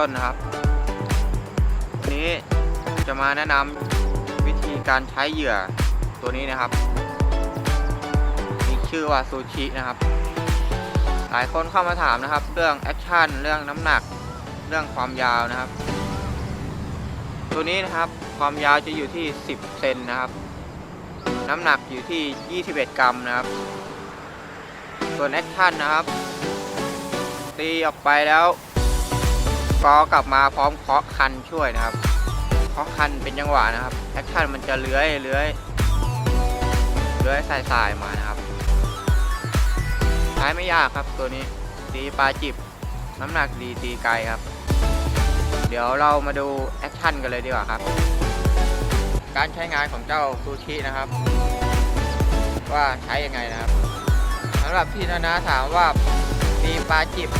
ต้นนะครับวันนี้จะมาแนะนำวิธีการใช้เหยื่อตัวนี้นะครับ มีชื่อว่าซูชินะครับ หลายคนเข้ามาถามนะครับ เรื่องแอคชั่นเรื่องน้ำหนัก เรื่องความยาวนะครับ ตัวนี้นะครับความยาวจะอยู่ที่ 10 เซนนะครับ น้ำหนักอยู่ที่ 21 กรัมนะครับ ส่วนแอคชั่นนะครับ ตีออกไปแล้ว กอกลับมาพร้อมเคาะคันช่วยนะครับเคาะคันเป็นจังหวะนะครับแอคชั่นมันจะเลื้อยเลื้อยเลื้อยสายสายมานะครับใช้ไม่ยากครับตัวนี้ตีปลาจิบ น้ำหนักดีตีไกลครับ เดี๋ยวเรามาดูแอคชั่นกันเลยดีกว่าครับ การใช้งานของเจ้าซูชินะครับ ว่าใช้ยังไงนะครับสำหรับพี่นานาถามว่าตีปลาจิบ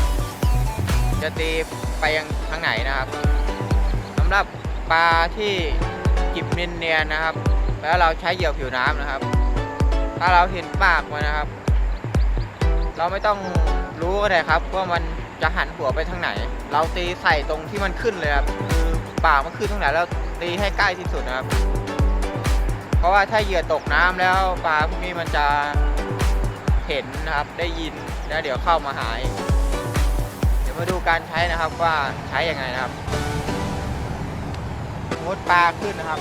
จะตี ไปยังทางไหนนะครับสำหรับปลาที่จิบเนียนๆนะครับ แล้วเราใช้เหยื่อผิวน้ำนะครับ ถ้าเราเห็นปากมันนะครับ เราไม่ต้องรู้ก็ได้ครับว่ามันจะหันหัวไปทางไหน เราตีใส่ตรงที่มันขึ้นเลยครับคือปากมันขึ้นตรงไหนแล้วตีให้ใกล้ที่สุดนะครับ เพราะว่าถ้าเหยื่อตกน้ำแล้วปลาพวกนี้มันจะเห็นนะครับได้ยินแล้วเดี๋ยวเข้ามาหาเองเดี๋ย มาดูการใช้นะครับว่าใช้ยังไงนะครับสมมติปลาขึ้นนะครับ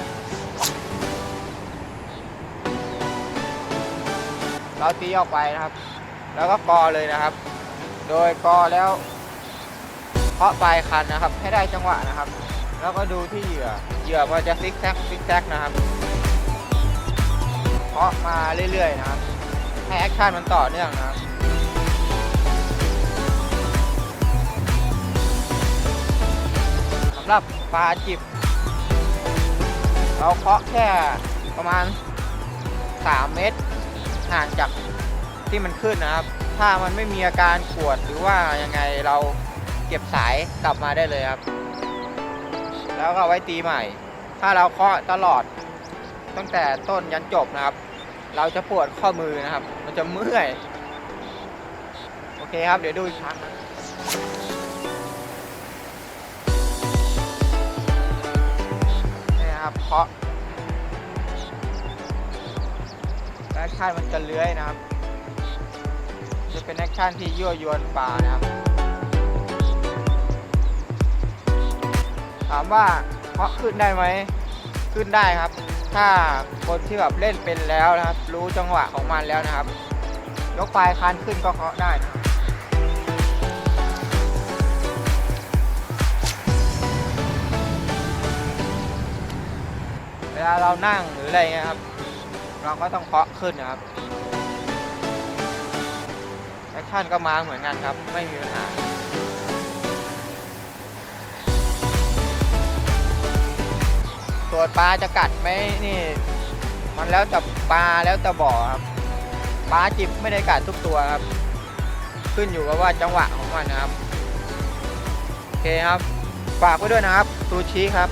เราตีออกไปนะครับ แล้วก็กอเลยนะครับ โดยกอแล้วเคาะปลายคันนะครับ ให้ได้จังหวะนะครับ แล้วก็ดูที่เหยื่อเหยื่อมันจะซิกแซกซิกแซกนะครับเคาะมาเรื่อยๆนะครับ ให้แอคชั่นมันต่อเนื่องนะครับ หรับปลาจิบ เราเคาะแค่ประมาณ 3 เมตรห่างจากที่มันขึ้นนะครับ ถ้ามันไม่มีอาการปวดหรือว่ายังไงเราเก็บสายกลับมาได้เลยครับ แล้วก็เอาไว้ตีใหม่ ถ้าเราเคาะตลอดตั้งแต่ต้นยันจบนะครับ เราจะปวดข้อมือนะครับ มันจะเมื่อย โอเคครับ เดี๋ยวดูอีกครั้ง เคาะแอคชั่นมันจะเลื้อยนะครับ จะเป็นแอคชั่นที่ยั่วยวนปลานะครับ ถามว่าเคาะขึ้นได้ไหมขึ้นได้ครับ ถ้าคนที่แบบเล่นเป็นแล้วนะครับ รู้จังหวะของมันแล้วนะครับ ยกปลายคันขึ้นก็เคาะได้นะครับ วลาเรานั่งหรืออะไรเงี้ยครับ เราก็ต้องเคาะขึ้นนะครับแอคชั่นก็มาเหมือนกันครับ ไม่มีปัญหาส่วปลาจะกัดไหมนี่ มันแล้วแต่ปลาแล้วแต่บ่อครับปลาจิบไม่ได้กัดทุกตัวครับ ขึ้นอยู่กับว่าจังหวะของมันนะครับ โอเคครับ ฝากไว้ด้วยนะครับซูชิครับ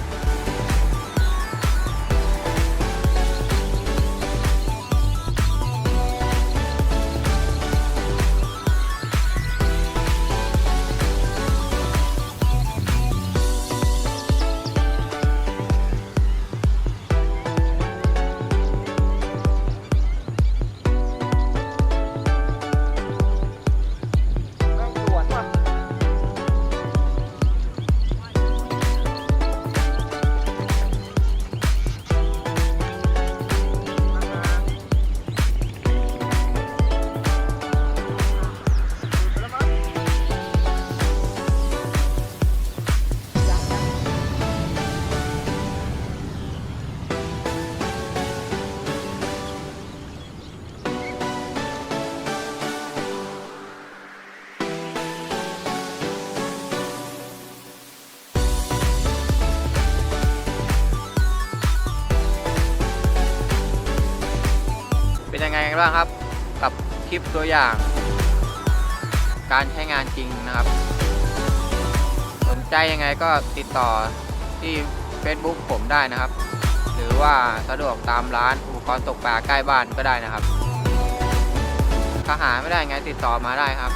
บ้างครับกับคลิปตัวอย่าง การใช้งานจริงนะครับ สนใจยังไงก็ติดต่อที่ Facebook ผมได้นะครับ หรือว่าสะดวกตามร้านอุปกรณ์ตกปลาใกล้บ้านก็ได้นะครับถ้าหาไม่ได้ไงติดต่อมาได้ครับ